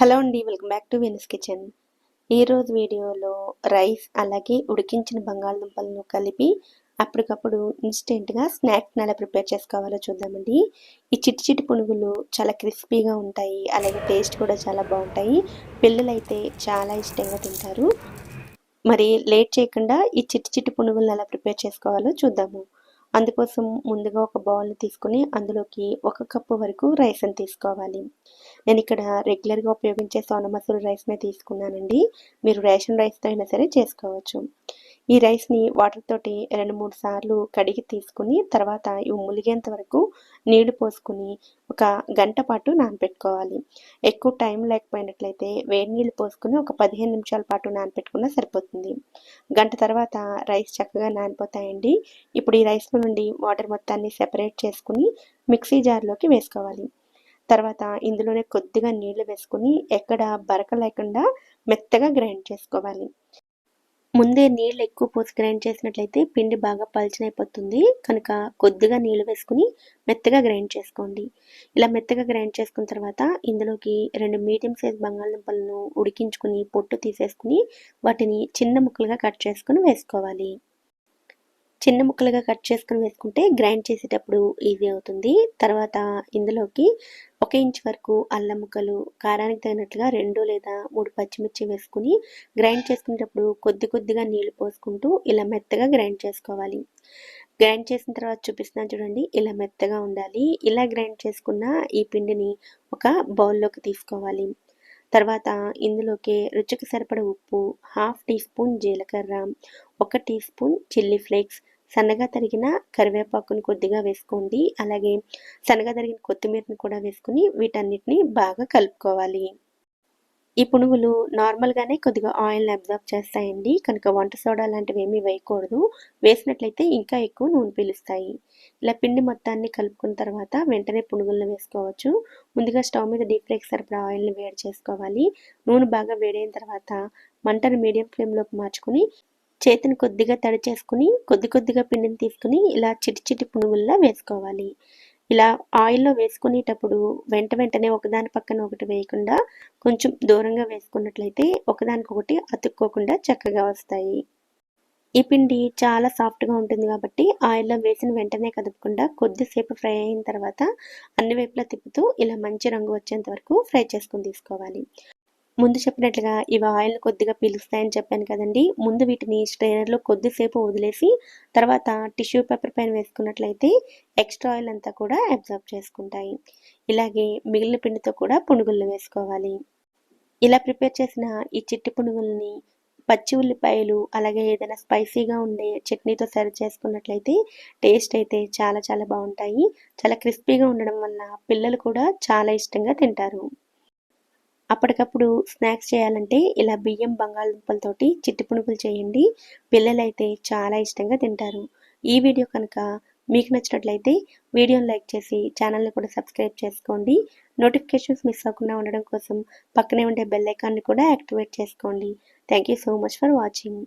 Hello అండి welcome back to Venice kitchen. ఈరోజు వీడియోలో రైస్ అలాగే ఉడికించిన బంగాళదుంపలను కలిపి అప్పటికప్పుడు ఇన్స్టెంట్గా స్నాక్స్ ఎలా ప్రిపేర్ చేసుకోవాలో చూద్దామండి. ఈ చిట్టి చిట్టి పునుగులు చాలా క్రిస్పీగా ఉంటాయి అలాగే టేస్ట్ కూడా చాలా బాగుంటాయి. పిల్లలు అయితే చాలా ఇష్టంగా తింటారు. మరి లేట్ చేయకుండా ఈ చిట్టి చిట్టి పునుగులను ఎలా ప్రిపేర్ చేసుకోవాలో చూద్దాము. అందుకోసం ముందుగా ఒక బౌల్ని తీసుకుని అందులోకి ఒక కప్పు వరకు రైస్ని తీసుకోవాలి. నేను ఇక్కడ రెగ్యులర్గా ఉపయోగించే సోన మసూరి రైస్నే తీసుకున్నానండి. మీరు రేషన్ రైస్తో అయినా సరే చేసుకోవచ్చు. ఈ రైస్ని వాటర్ తోటి రెండు మూడు సార్లు కడిగి తీసుకుని తర్వాత ఇవి ములిగేంత వరకు నీళ్ళు పోసుకుని ఒక గంట పాటు నానపెట్టుకోవాలి. ఎక్కువ టైం లేకపోయినట్లయితే వేడి నీళ్ళు పోసుకుని ఒక పదిహేను నిమిషాల పాటు నానపెట్టుకున్నా సరిపోతుంది. గంట తర్వాత రైస్ చక్కగా నానిపోతాయండి. ఇప్పుడు ఈ రైస్ నుండి వాటర్ మొత్తాన్ని సెపరేట్ చేసుకుని మిక్సీ జార్లోకి వేసుకోవాలి. తర్వాత ఇందులోనే కొద్దిగా నీళ్ళు వేసుకుని ఎక్కడ బరక లేకుండా మెత్తగా గ్రైండ్ చేసుకోవాలి. ముందే నీళ్ళు ఎక్కువ పోసి గ్రైండ్ చేసినట్లయితే పిండి బాగా పలచనైపోతుంది కనుక కొద్దిగా నీళ్ళు వేసుకుని మెత్తగా గ్రైండ్ చేసుకోండి. ఇలా మెత్తగా గ్రైండ్ చేసుకున్న తర్వాత ఇందులోకి రెండు మీడియం సైజ్ బంగాళదుంపలను ఉడికించుకుని పొట్టు తీసేసుకుని వాటిని చిన్న ముక్కలుగా కట్ చేసుకుని వేసుకోవాలి. చిన్న ముక్కలుగా కట్ చేసుకుని వేసుకుంటే గ్రైండ్ చేసేటప్పుడు ఈజీ అవుతుంది. తర్వాత ఇందులోకి ఒక ఇంచ్ వరకు అల్లం ముక్కలు కారానికి తగినట్లుగా రెండు లేదా మూడు పచ్చిమిర్చి వేసుకుని గ్రైండ్ చేసుకునేటప్పుడు కొద్ది కొద్దిగా నీళ్ళు పోసుకుంటూ ఇలా మెత్తగా గ్రైండ్ చేసుకోవాలి. గ్రైండ్ చేసిన తర్వాత చూపిస్తున్నాను చూడండి ఇలా మెత్తగా ఉండాలి. ఇలా గ్రైండ్ చేసుకున్న ఈ పిండిని ఒక బౌల్లోకి తీసుకోవాలి. తర్వాత ఇందులోకి రుచికి సరిపడ ఉప్పు హాఫ్ టీ స్పూన్ జీలకర్ర ఒక టీ స్పూన్ చిల్లీ ఫ్లేక్స్ సన్నగా తరిగిన కరివేపాకును కొద్దిగా వేసుకోండి. అలాగే సన్నగా తరిగిన కొత్తిమీరని కూడా వేసుకుని వీటన్నిటిని బాగా కలుపుకోవాలి. ఈ పునుగులు నార్మల్గానే కొద్దిగా ఆయిల్ని అబ్జర్వ్ చేస్తాయండి. కనుక వంట సోడా లాంటివి ఏమీ వేయకూడదు. వేసినట్లయితే ఇంకా ఎక్కువ నూనె పీలుస్తాయి. ఇలా పిండి మొత్తాన్ని కలుపుకున్న తర్వాత వెంటనే పునుగులను వేసుకోవచ్చు. ముందుగా స్టవ్ మీద డీప్ ఫ్రైకి సరిపడా ఆయిల్ని వేడి చేసుకోవాలి. నూనె బాగా వేడైన తర్వాత మంటను మీడియం ఫ్లేమ్లోకి మార్చుకుని చేతిని కొద్దిగా తడి చేసుకుని కొద్ది కొద్దిగా పిండిని తీసుకుని ఇలా చిటి చిటి పునుగుల్లా వేసుకోవాలి. ఇలా ఆయిల్లో వేసుకునేటప్పుడు వెంట వెంటనే ఒకదాని పక్కన ఒకటి వేయకుండా కొంచెం దూరంగా వేసుకున్నట్లయితే ఒకదానికొకటి అతుక్కోకుండా చక్కగా వస్తాయి. ఈ పిండి చాలా సాఫ్ట్గా ఉంటుంది కాబట్టి ఆయిల్లో వేసిన వెంటనే కదపకుండా కొద్దిసేపు ఫ్రై అయిన తర్వాత అన్ని వైపులా తిప్పుతూ ఇలా మంచి రంగు వచ్చేంత వరకు ఫ్రై చేసుకుని తీసుకోవాలి. ముందు చెప్పినట్లుగా ఇవి ఆయిల్ కొద్దిగా పీలుస్తాయని చెప్పాను కదండి. ముందు వీటిని స్ట్రైనర్లో కొద్దిసేపు వదిలేసి తర్వాత టిష్యూ పేపర్ పైన వేసుకున్నట్లయితే ఎక్స్ట్రా ఆయిల్ అంతా కూడా అబ్జర్వ్ చేసుకుంటాయి. ఇలాగే మిగిలిన పిండితో కూడా పునుగులను వేసుకోవాలి. ఇలా ప్రిపేర్ చేసిన ఈ చిట్టి పునుగుల్ని పచ్చి ఉల్లిపాయలు అలాగే ఏదైనా స్పైసీగా ఉండే చట్నీతో సర్వ్ చేసుకున్నట్లయితే టేస్ట్ అయితే చాలా చాలా బాగుంటాయి. చాలా క్రిస్పీగా ఉండడం వల్ల పిల్లలు కూడా చాలా ఇష్టంగా తింటారు. అప్పటికప్పుడు స్నాక్స్ చేయాలంటే ఇలా బియ్యం బంగాళదుంపలతోటి చిట్టి పునుగులు చేయండి. పిల్లలైతే చాలా ఇష్టంగా తింటారు. ఈ వీడియో కనుక మీకు నచ్చినట్లయితే వీడియోని లైక్ చేసి ఛానల్ని కూడా సబ్స్క్రైబ్ చేసుకోండి. నోటిఫికేషన్స్ మిస్ అవ్వకుండా ఉండడం కోసం పక్కనే ఉండే బెల్ ఐకాన్ని కూడా యాక్టివేట్ చేసుకోండి. Thank you so much for watching.